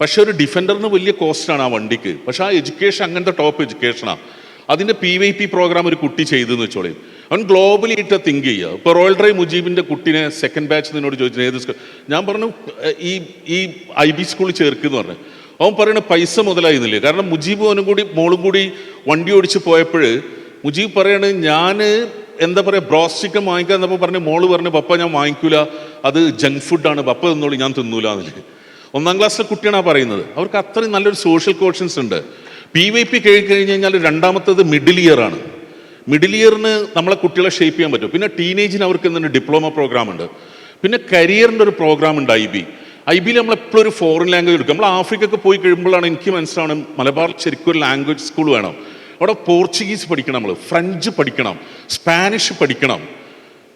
പക്ഷെ ഒരു ഡിഫൻഡറിന് വലിയ കോസ്റ്റാണ് ആ വണ്ടിക്ക്. പക്ഷെ ആ എഡ്യൂക്കേഷൻ അങ്ങനത്തെ ടോപ്പ് എഡ്യൂക്കേഷനാണ് അതിന്റെ പി വൈ പി പ്രോഗ്രാം ഒരു കുട്ടി ചെയ്തെന്ന് വെച്ചോളയും അവൻ ഗ്ലോബലി ഇട്ട് തിങ്ക് ചെയ്യുക. ഇപ്പോൾ റോയൽ ഡ്രൈവ് മുജീബിന്റെ കുട്ടിനെ സെക്കൻഡ് ബാച്ച് എന്നോട് ചോദിച്ചു ഏത് സ്കൂൾ ഞാൻ പറഞ്ഞു ഈ ഈ ഐ ബി സ്കൂളിൽ ചേർക്കുന്നു പറഞ്ഞു. അവൻ പറയണ പൈസ മുതലായിരുന്നില്ലേ. കാരണം മുജീബ് അവനും കൂടി മോളും കൂടി വണ്ടി ഓടിച്ച് പോയപ്പോൾ മുജീബ് പറയാണ് ഞാൻ എന്താ പറയുക ബ്രോസ് ചിക്കൻ വാങ്ങിക്കാൻ പറഞ്ഞു മോൾ പറഞ്ഞു പപ്പ ഞാൻ വാങ്ങിക്കൂല. അത് ജങ്ക് ഫുഡാണ് പപ്പ തിന്നോളൂ ഞാൻ തിന്നൂല ഒന്നാം ക്ലാസ്സിലെ കുട്ടിയാണ് പറയുന്നത്. അവർക്ക് അത്രയും നല്ലൊരു സോഷ്യൽ കോഷൻസ് ഉണ്ട്. പി വൈ പി കഴിഞ്ഞ് കഴിഞ്ഞ് കഴിഞ്ഞാൽ രണ്ടാമത്തത് മിഡിൽ ഇയർ ആണ്. മിഡിൽ ഇയറിന് നമ്മളെ കുട്ടികളെ ഷേപ്പ് ചെയ്യാൻ പറ്റും. പിന്നെ ടീനേജിന് അവർക്ക് എന്താണ് ഡിപ്ലോമ പ്രോഗ്രാം ഉണ്ട്. പിന്നെ കരിയറിന്റെ ഒരു പ്രോഗ്രാം ഉണ്ട് ഐ ബി ഐ ബിയിൽ നമ്മളെപ്പോഴും ഒരു ഫോറിൻ ലാംഗ്വേജ് എടുക്കും. നമ്മൾ ആഫ്രിക്കയ്ക്ക് പോയി കഴിയുമ്പോഴാണ് എനിക്ക് മനസ്സിലാവണം മലബാർ ശരിക്കും ഒരു ലാംഗ്വേജ് സ്കൂൾ വേണം. അവിടെ പോർച്ചുഗീസ് പഠിക്കണം നമ്മൾ ഫ്രഞ്ച് പഠിക്കണം. സ്പാനിഷ് പഠിക്കണം.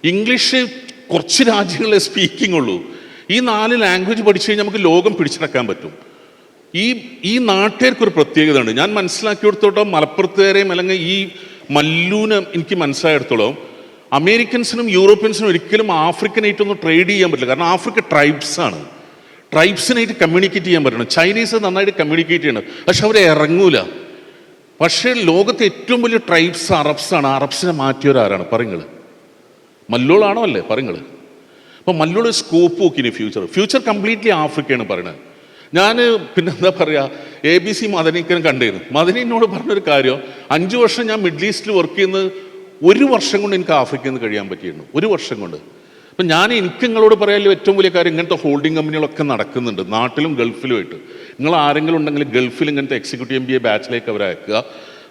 ഇംഗ്ലീഷ് കുറച്ച് രാജ്യങ്ങളിലെ സ്പീക്കിംഗ് ഉള്ളൂ. ഈ നാല് ലാംഗ്വേജ് പഠിച്ചു കഴിഞ്ഞാൽ നമുക്ക് ലോകം പിടിച്ചടക്കാൻ പറ്റും. ഈ ഈ നാട്ടുകാർക്ക് ഒരു പ്രത്യേകത ഉണ്ട് ഞാൻ മനസ്സിലാക്കിയെടുത്തോളം മലപ്പുറത്തുകാരെയും അല്ലെങ്കിൽ ഈ മല്ലൂന് എനിക്ക് മനസ്സിലായെടുത്തോളം അമേരിക്കൻസിനും യൂറോപ്യൻസിനും ഒരിക്കലും ആഫ്രിക്കനായിട്ടൊന്നും ട്രേഡ് ചെയ്യാൻ പറ്റില്ല. കാരണം ആഫ്രിക്ക ട്രൈബ്സ് ആണ്. ട്രൈബ്സിനായിട്ട് കമ്മ്യൂണിക്കേറ്റ് ചെയ്യാൻ പറ്റണം. ചൈനീസ് നന്നായിട്ട് കമ്മ്യൂണിക്കേറ്റ് ചെയ്യണം. പക്ഷെ അവരെ ഇറങ്ങൂല. പക്ഷേ ലോകത്തെ ഏറ്റവും വലിയ ട്രൈബ്സ് അറബ്സാണ് അറബ്സിനെ മാറ്റിയവരാരാണ്? പറയുങ്ങൾ മല്ലോളാണോ അല്ലേ? പറയുങ്ങൾ അപ്പോൾ മല്ലോൾ സ്കോപ്പ് നോക്കി ഫ്യൂച്ചർ ഫ്യൂച്ചർ കംപ്ലീറ്റ്ലി ആഫ്രിക്കയാണ് പറയുന്നത് ഞാൻ പിന്നെ എന്താ പറയുക എ ബി സി മദനിക്കനും കണ്ടിരുന്നു. മദനി പറഞ്ഞൊരു കാര്യം അഞ്ച് വർഷം ഞാൻ മിഡിൽ ഈസ്റ്റിൽ വർക്ക് ചെയ്യുന്നത് ഒരു വർഷം കൊണ്ട് എനിക്ക് ആഫ്രിക്കയിൽ നിന്ന് കഴിയാൻ പറ്റിയിരുന്നു. ഒരു വർഷം കൊണ്ട്. അപ്പം ഞാൻ എനിക്ക് നിങ്ങളോട് പറയാനുള്ള ഏറ്റവും വലിയ കാര്യം ഇങ്ങനത്തെ ഹോൾഡിംഗ് കമ്പനികളൊക്കെ നടക്കുന്നുണ്ട് നാട്ടിലും ഗൾഫിലുമായിട്ട്. നിങ്ങൾ ആരെങ്കിലും ഉണ്ടെങ്കിൽ ഗൾഫിൽ ഇങ്ങനത്തെ എക്സിക്യൂട്ടീവ് എം ബി എ ബാച്ചിലേക്ക് അവരെ അയക്കുക.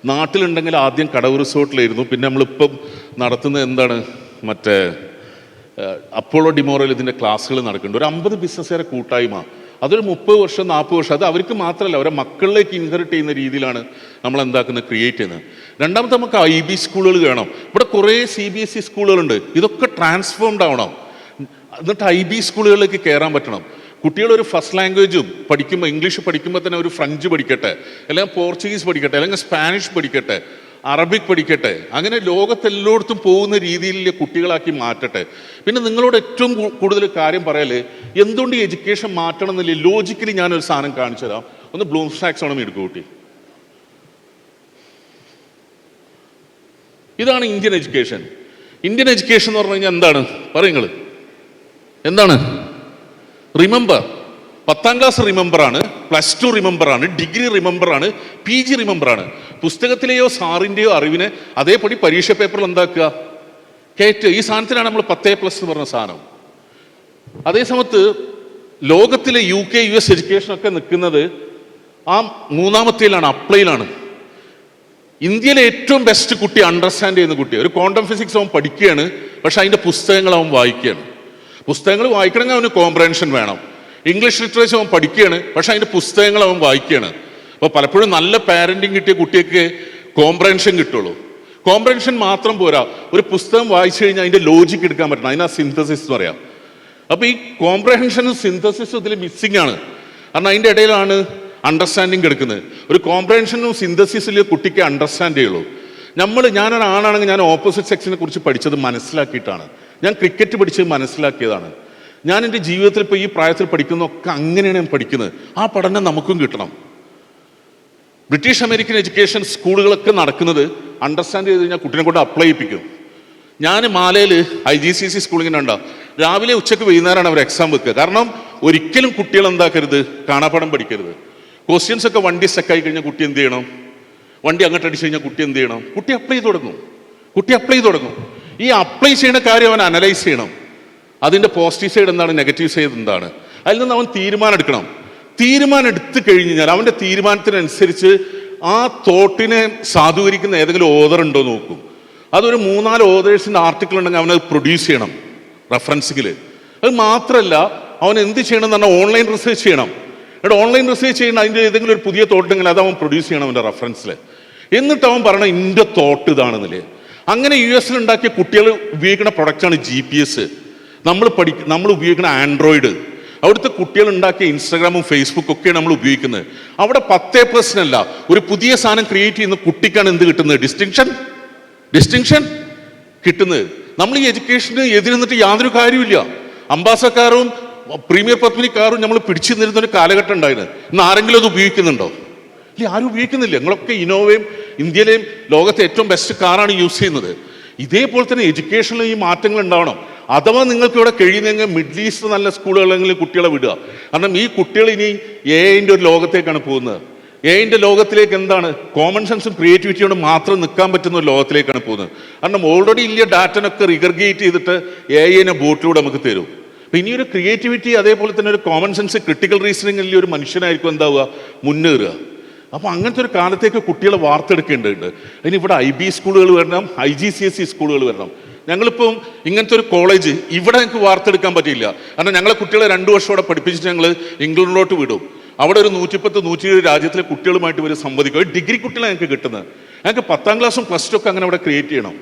നാട്ടിലുണ്ടെങ്കിൽ ആദ്യം കടവ് റിസോർട്ടിലായിരുന്നു പിന്നെ നമ്മളിപ്പം നടത്തുന്നത് എന്താണ്? മറ്റേ അപ്പോളോ ഡിമോറയിൽ ഇതിന്റെ ക്ലാസ്സുകൾ നടക്കുന്നുണ്ട്. ഒരു അമ്പത് ബിസിനസ്സുകാരെ കൂട്ടായ്മ. അതൊരു മുപ്പത് വർഷം നാൽപ്പത് വർഷം. അത് അവർക്ക് മാത്രമല്ല അവരെ മക്കളിലേക്ക് ഇൻഹെറിറ്റ് ചെയ്യുന്ന രീതിയിലാണ് നമ്മൾ എന്താക്കുന്നത് ക്രിയേറ്റ് ചെയ്യുന്നത്. രണ്ടാമത്തെ നമുക്ക് ഐ ബി സ്കൂളുകൾ വേണം. ഇവിടെ കുറേ സി ബി എസ് ഇ സ്കൂളുകളുണ്ട്. ഇതൊക്കെ ട്രാൻസ്ഫോംഡ് ആവണം. എന്നിട്ട് ഐ ബി സ്കൂളുകളിലേക്ക് കയറാൻ പറ്റണം. കുട്ടികൾ ഒരു ഫസ്റ്റ് ലാംഗ്വേജും പഠിക്കുമ്പോൾ ഇംഗ്ലീഷ് പഠിക്കുമ്പോൾ തന്നെ ഒരു ഫ്രഞ്ച് പഠിക്കട്ടെ അല്ലെങ്കിൽ പോർച്ചുഗീസ് പഠിക്കട്ടെ അല്ലെങ്കിൽ സ്പാനിഷ് പഠിക്കട്ടെ. അറബിക് പഠിക്കട്ടെ. അങ്ങനെ ലോകത്തെല്ലായിടത്തും പോകുന്ന രീതിയിൽ കുട്ടികളാക്കി മാറ്റട്ടെ. പിന്നെ നിങ്ങളോട് ഏറ്റവും കൂടുതൽ കാര്യം പറയൽ എന്തുകൊണ്ട് എഡ്യൂക്കേഷൻ മാറ്റണം എന്നില്ല ലോജിക്കലി ഞാനൊരു സാധനം കാണിച്ചു തരാം. ഒന്ന് ബ്ലൂം സ്റ്റാക്സോണമി എടുക്കും കൂട്ടി. ഇതാണ് ഇന്ത്യൻ എഡ്യൂക്കേഷൻ. ഇന്ത്യൻ എഡ്യൂക്കേഷൻ എന്ന് പറഞ്ഞു കഴിഞ്ഞാൽ എന്താണ്? പറയുങ്ങൾ എന്താണ്? റിമെമ്പർ പത്താം ക്ലാസ് റിമെമ്പർ ആണ് പ്ലസ് ടു റിമെമ്പർ ആണ് ഡിഗ്രി റിമെമ്പർ ആണ് പി ജി റിമെമ്പർ ആണ് പുസ്തകത്തിലെയോ സാറിന്റെയോ അറിവിനെ അതേപടി പരീക്ഷ പേപ്പറിൽ എന്താക്കുക? കയറ്റുക. ഈ സാധനത്തിനാണ് നമ്മൾ പത്തേ പ്ലസ് എന്ന് പറഞ്ഞ സാധനം. അതേ സമയത്ത് ലോകത്തിലെ യു കെ യു എസ് എഡ്യൂക്കേഷനൊക്കെ നിൽക്കുന്നത് ആ മൂന്നാമത്തേലാണ് അപ്ലൈയിലാണ്. ഇന്ത്യയിലെ ഏറ്റവും ബെസ്റ്റ് കുട്ടി അണ്ടർസ്റ്റാൻഡ് ചെയ്യുന്ന കുട്ടി. ഒരു ക്വാണ്ടം ഫിസിക്സ് അവൻ പഠിക്കുകയാണ് പക്ഷെ അതിന്റെ പുസ്തകങ്ങൾ അവൻ വായിക്കുകയാണ്. പുസ്തകങ്ങൾ വായിക്കണമെങ്കിൽ അവന് കോംപ്രഹൻഷൻ വേണം. ഇംഗ്ലീഷ് ലിറ്ററേച്ചർ അവൻ പഠിക്കുകയാണ് പക്ഷെ അതിന്റെ പുസ്തകങ്ങൾ അവൻ വായിക്കുകയാണ്. അപ്പോൾ പലപ്പോഴും നല്ല പാരന്റിങ് കിട്ടിയ കുട്ടിയൊക്കെ കോംപ്രഹൻഷൻ കിട്ടുള്ളൂ. കോംപ്രഹൻഷൻ മാത്രം പോരാ. ഒരു പുസ്തകം വായിച്ചു കഴിഞ്ഞാൽ അതിന്റെ ലോജിക്ക് എടുക്കാൻ പറ്റണം. അതിനാ സിന്തസിസ് എന്ന് പറയാം. അപ്പോൾ ഈ കോംപ്രഹെൻഷനും സിന്തസിസും ഇതിൽ മിസ്സിംഗ് ആണ്. കാരണം അതിന്റെ ഇടയിലാണ് അണ്ടർസ്റ്റാൻഡിങ് കിടക്കുന്നത് ഒരു കോംപ്രഹെൻഷനും സിന്തസിസിൽ കുട്ടിക്ക് അണ്ടർസ്റ്റാൻഡ് ചെയ്യുള്ളൂ. നമ്മൾ ഞാനൊരാണാണെങ്കിൽ ഞാൻ ഓപ്പോസിറ്റ് സെക്സിനെ കുറിച്ച് പഠിച്ചത് മനസ്സിലാക്കിയിട്ടാണ്. ഞാൻ ക്രിക്കറ്റ് പഠിച്ചത് മനസ്സിലാക്കിയതാണ്. ഞാൻ എന്റെ ജീവിതത്തിൽ ഇപ്പോൾ ഈ പ്രായത്തിൽ പഠിക്കുന്നതൊക്കെ അങ്ങനെയാണ് ഞാൻ പഠിക്കുന്നത്. ആ പഠനം നമുക്കും കിട്ടണം. ബ്രിട്ടീഷ് അമേരിക്കൻ എഡ്യൂക്കേഷൻ സ്കൂളുകളൊക്കെ നടക്കുന്നത് അണ്ടർസ്റ്റാൻഡ് ചെയ്ത് കഴിഞ്ഞാൽ കുട്ടിനെ കൊണ്ട് അപ്ലൈ ചെയ്യിപ്പിക്കും. ഞാൻ മാലയിൽ ഐ ജി സി സി സ്കൂളിങ്ങനെ ഉണ്ടാവും രാവിലെ ഉച്ചയ്ക്ക് വൈകുന്നേരമാണ് അവർ എക്സാം വെക്കുക. കാരണം ഒരിക്കലും കുട്ടികൾ എന്താക്കരുത്? കാണാപ്പാടം പഠിക്കരുത്. ക്വസ്റ്റ്യൻസ് ഒക്കെ വണ്ടി സ്റ്റക്കായി കഴിഞ്ഞാൽ കുട്ടി എന്ത് ചെയ്യണം? വണ്ടി അങ്ങോട്ട് അടിച്ചു കഴിഞ്ഞാൽ കുട്ടി എന്ത് ചെയ്യണം? കുട്ടി അപ്ലൈ ചെയ്ത് തുടങ്ങും. കുട്ടി അപ്ലൈ ചെയ്ത് തുടങ്ങും. ഈ അപ്ലൈ ചെയ്യുന്ന കാര്യം അവൻ അനലൈസ് ചെയ്യണം. അതിന്റെ പോസിറ്റീവ് സൈഡ് എന്താണ് നെഗറ്റീവ് സൈഡ് എന്താണ്? അതിൽ നിന്ന് അവൻ തീരുമാനം എടുക്കണം. തീരുമാനം എടുത്തു കഴിഞ്ഞ് കഴിഞ്ഞാൽ അവന്റെ തീരുമാനത്തിനനുസരിച്ച് ആ തോട്ടിനെ സാധൂകരിക്കുന്ന ഏതെങ്കിലും ഓതർ ഉണ്ടോ നോക്കും. അതൊരു മൂന്നാൽ ഓതേഴ്സിന്റെ ആർട്ടിക്കിൾ ഉണ്ടെങ്കിൽ അവനത് പ്രൊഡ്യൂസ് ചെയ്യണം റെഫറൻസിങ്ങിൽ അത് മാത്രമല്ല അവൻ എന്ത് ചെയ്യണം എന്ന് പറഞ്ഞാൽ ഓൺലൈൻ റിസർച്ച് ചെയ്യണം. എന്നിട്ട് ഓൺലൈൻ റിസർച്ച് ചെയ്യണം അതിന്റെ ഏതെങ്കിലും ഒരു പുതിയ തോട്ടുണ്ടെങ്കിൽ അത് അവൻ പ്രൊഡ്യൂസ് ചെയ്യണം അവന്റെ റെഫറൻസിൽ എന്നിട്ട് അവൻ പറയണം ഇന്റെ തോട്ട് ഇതാണെന്നില്ലേ അങ്ങനെ യു എസിൽ ഉണ്ടാക്കിയ കുട്ടികൾ ഉപയോഗിക്കുന്ന പ്രൊഡക്റ്റാണ് ജി പി എസ് നമ്മൾ പഠി നമ്മൾ ഉപയോഗിക്കുന്ന ആൻഡ്രോയിഡ്. അവിടുത്തെ കുട്ടികൾ ഉണ്ടാക്കിയ ഇൻസ്റ്റാഗ്രാമും ഫേസ്ബുക്കും ഒക്കെയാണ് നമ്മൾ ഉപയോഗിക്കുന്നത്. അവിടെ പത്തേ പ്രശ്നമല്ല ഒരു പുതിയ സാധനം ക്രിയേറ്റ് ചെയ്യുന്ന കുട്ടിക്കാണ് എന്ത് കിട്ടുന്നത്? ഡിസ്റ്റിങ്ഷൻ ഡിസ്റ്റിങ്ഷൻ കിട്ടുന്നത്. നമ്മൾ ഈ എഡ്യൂക്കേഷന് എതിരുന്നിട്ട് യാതൊരു കാര്യമില്ല അംബാസക്കാരും പ്രീമിയർ പത്മിനി കാറും നമ്മൾ പിടിച്ചു നിന്നിരുന്ന ഒരു കാലഘട്ടം ഉണ്ടായിരുന്നു. ഇന്ന് ആരെങ്കിലും അത് ഉപയോഗിക്കുന്നുണ്ടോ? ഇല്ല ആരും ഉപയോഗിക്കുന്നില്ല. ഞങ്ങളൊക്കെ ഇനോവയും ഇന്ത്യയിലെയും ലോകത്തെ ഏറ്റവും ബെസ്റ്റ് കാറാണ് യൂസ് ചെയ്യുന്നത്. ഇതേപോലെ തന്നെ എഡ്യൂക്കേഷനിൽ ഈ മാറ്റങ്ങൾ ഉണ്ടാവണം. അഥവാ നിങ്ങൾക്ക് ഇവിടെ കഴിയുന്നെങ്കിൽ മിഡിൽ ഈസ്റ്റ് നല്ല സ്കൂളുകളെങ്കിലും കുട്ടികളെ വിടുക. കാരണം ഈ കുട്ടികൾ ഇനി എന്റെ ഒരു ലോകത്തേക്കാണ് പോകുന്നത്. എഐന്റെ ലോകത്തിലേക്ക് എന്താണ്? കോമൺ സെൻസും ക്രിയേറ്റിവിറ്റിയും കൊണ്ട് മാത്രം നിൽക്കാൻ പറ്റുന്ന ഒരു ലോകത്തിലേക്കാണ് പോകുന്നത്. കാരണം ഓൾറെഡി ഇല്ല ഡാറ്റനൊക്കെ റിഗർഗേറ്റ് ചെയ്തിട്ട് എ ഐനെ ബോട്ടിലൂടെ നമുക്ക് തരും. അപ്പം ഇനി ഒരു ക്രിയേറ്റിവിറ്റി അതേപോലെ തന്നെ ഒരു കോമൺ സെൻസ് ക്രിട്ടിക്കൽ റീസണിംഗിൽ ഒരു മനുഷ്യനായിരിക്കും എന്താവുക? മുന്നേറുക അപ്പോൾ അങ്ങനത്തെ ഒരു കാലത്തേക്ക് കുട്ടികളെ വാർത്തെടുക്കേണ്ടതുണ്ട്. അതിന് ഇവിടെ ഐ ബി സ്കൂളുകൾ വരണം I G C S C സ്കൂളുകൾ വരണം. ഞങ്ങളിപ്പം ഇങ്ങനത്തെ ഒരു കോളേജ് ഇവിടെ ഞങ്ങൾക്ക് വാർത്തെടുക്കാൻ പറ്റിയില്ല. കാരണം ഞങ്ങളെ കുട്ടികളെ രണ്ടു വർഷം അവിടെ പഠിപ്പിച്ചിട്ട് ഞങ്ങൾ ഇംഗ്ലണ്ടിലോട്ട് വിടും. അവിടെ ഒരു നൂറ്റിപ്പത്ത് നൂറ്റി ഏഴ് രാജ്യത്തിലെ കുട്ടികളുമായിട്ട് ഇവർ സംവദിക്കും. ഒരു ഡിഗ്രി കുട്ടികളെ ഞങ്ങൾക്ക് കിട്ടുന്നത്. ഞങ്ങൾക്ക് പത്താം ക്ലാസ്സും പ്ലസ് ടു ഒക്കെ അങ്ങനെ അവിടെ ക്രിയേറ്റ് ചെയ്യണം.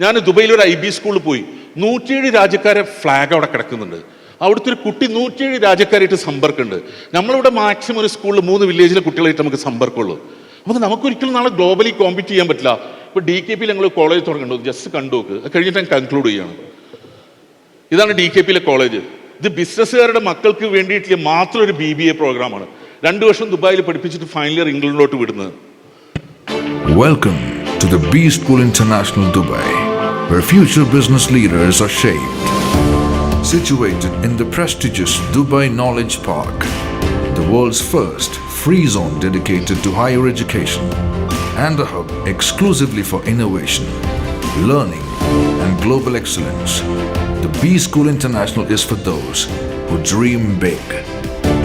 ഞാൻ ദുബൈയിൽ ഒരു ഐ ബി സ്കൂളിൽ പോയി. നൂറ്റിയേഴ് രാജ്യക്കാരെ ഫ്ലാഗ് അവിടെ കിടക്കുന്നുണ്ട്. അവിടുത്തെ ഒരു കുട്ടി നൂറ്റിയേഴ് രാജ്യക്കാരായിട്ട് സമ്പർക്കമുണ്ട്. നമ്മളിവിടെ മാക്സിമം ഒരു സ്കൂളിൽ മൂന്ന് വില്ലേജിലെ കുട്ടികളായിട്ട് നമുക്ക് സമ്പർക്കമുള്ളൂ. അപ്പോൾ നമുക്കൊരിക്കലും നാളെ ഗ്ലോബലി കോമ്പീറ്റ് ചെയ്യാൻ പറ്റില്ല. ഇപ്പോൾ ഡി കെ പിയിൽ ഞങ്ങൾ കോളേജ് തുടങ്ങുന്നുണ്ട്. ജസ്റ്റ് കണ്ടു നോക്ക്. കഴിഞ്ഞിട്ട് ഞാൻ കൺക്ലൂഡ് ചെയ്യാണ്. ഇതാണ് ഡി കെ പിയിലെ കോളേജ് ഇത് ബിസിനസ്സുകാരുടെ മക്കൾക്ക് വേണ്ടിയിട്ടുള്ള മാത്രം ഒരു ബി ബി എ പ്രോഗ്രാമാണ് രണ്ടു വർഷം ദുബായിൽ പഠിപ്പിച്ചിട്ട് ഫൈനൽ ഇയർ ഇംഗ്ലണ്ടിലോട്ട് വിടുന്നത്. Welcome to the B school international Dubai where future business leaders are shaped. Situated in the prestigious Dubai Knowledge Park, the world's free zone dedicated to higher education and a hub exclusively for innovation, learning, and global excellence. The B School International is for those who dream big.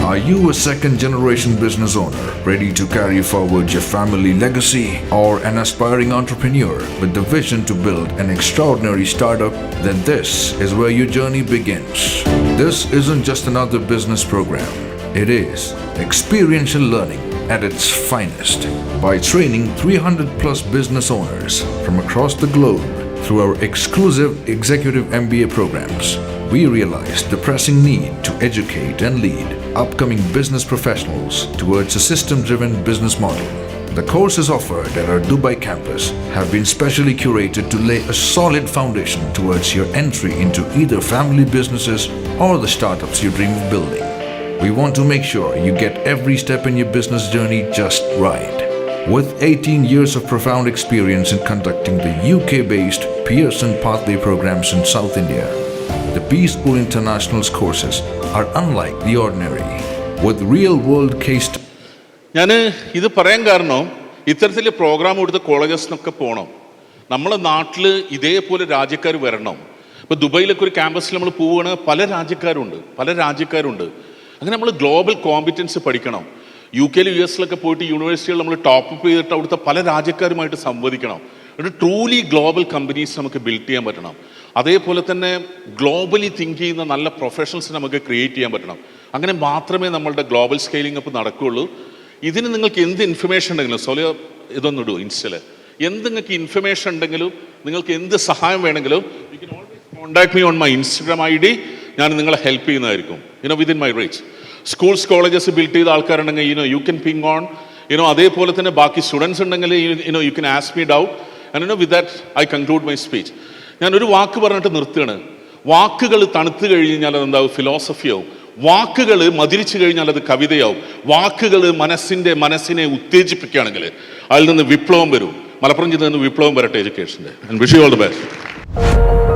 Are you a second generation business owner ready to carry forward your family legacy or an aspiring entrepreneur with the vision to build an extraordinary startup? Then this is where your journey begins. This isn't just another business program. It is experiential learning at its finest by training 300 plus business owners from across the globe through our exclusive executive MBA programs. We realized the pressing need to educate and lead upcoming business professionals towards a system driven business model. The courses offered at our Dubai campus have been specially curated to lay a solid foundation towards your entry into either family businesses or the startups you dream of building. We want to make sure you get every step in your business journey just right. With 18 years of profound experience in conducting the UK based Pearson Pathway programs in South India, the B School International's courses are unlike the ordinary. With real world case ഞാൻ ഇത് പറയാൻ കാരണം ഇത്തരത്തിൽ programme കൊടുത്ത കോളേജസിനൊക്കെ പോകണം നമ്മളെ നാട്ടിൽ ഇതേപോലെ രാജ്യക്കാർ വരണം ഇപ്പോൾ ദുബൈയിലൊക്കെ ഒരു ക്യാമ്പസിൽ നമ്മൾ പോവുകയാണ് പല രാജ്യക്കാരുണ്ട് പല രാജ്യക്കാരുണ്ട് അങ്ങനെ നമ്മൾ ഗ്ലോബൽ കോമ്പിറ്റൻസ് പഠിക്കണം. യു കെയിൽ യു എസിലൊക്കെ പോയിട്ട് യൂണിവേഴ്സിറ്റികൾ നമ്മൾ ടോപ്പ് അപ്പ് ചെയ്തിട്ട് അവിടുത്തെ പല രാജ്യക്കാരുമായിട്ട് സംവദിക്കണം. ഒരു ട്രൂലി ഗ്ലോബൽ കമ്പനീസ് നമുക്ക് ബിൽഡ് ചെയ്യാൻ പറ്റണം. അതേപോലെ തന്നെ ഗ്ലോബലി തിങ്ക് ചെയ്യുന്ന നല്ല പ്രൊഫഷണൽസ് നമുക്ക് ക്രിയേറ്റ് ചെയ്യാൻ പറ്റണം. അങ്ങനെ മാത്രമേ നമ്മളുടെ ഗ്ലോബൽ സ്കെയിലിംഗ് അപ്പ് നടക്കുകയുള്ളൂ. ഇതിന് നിങ്ങൾക്ക് എന്ത് ഇൻഫർമേഷൻ ഉണ്ടെങ്കിലും സോലിയ ഇതൊന്നും ഇടൂ ഇൻസ്റ്റൽ എന്ത് നിങ്ങൾക്ക് ഇൻഫർമേഷൻ ഉണ്ടെങ്കിലും നിങ്ങൾക്ക് എന്ത് സഹായം വേണമെങ്കിലും you can always contact me on my Instagram I D ഞാൻ നിങ്ങളെ ഹെൽപ്പ് ചെയ്യുന്നതായിരിക്കും. You know within my reach schools colleges build ചെയ്ത ആൾക്കാരുണ്ടെങ്കിൽ you know you can ping on you know അതേപോലെ തന്നെ ബാക്കി സ്റ്റുഡൻസ് ഉണ്ടെങ്കിൽ you know you can ask me doubt and you know with that I conclude my speech ഞാൻ ഒരു വാക്ക് പറഞ്ഞിട്ട് നിർത്തുകയാണ്. വാക്കുകൾ തണുത്തു കഴിഞ്ഞാൽ അതെന്താവും? ഫിലോസഫിയാവും വാക്കുകൾ മതിരിച്ചു കഴിഞ്ഞാൽ അത് കവിതയാവും. വാക്കുകൾ മനസ്സിന്റെ മനസ്സിനെ ഉത്തേജിപ്പിക്കുകയാണെങ്കിൽ അതിൽ നിന്ന് വിപ്ലവം വരും. മലപ്പുറം ജില്ലയിൽ നിന്ന് വിപ്ലവം വരട്ടെ എഡ്യൂക്കേഷന്റെ wish you all the best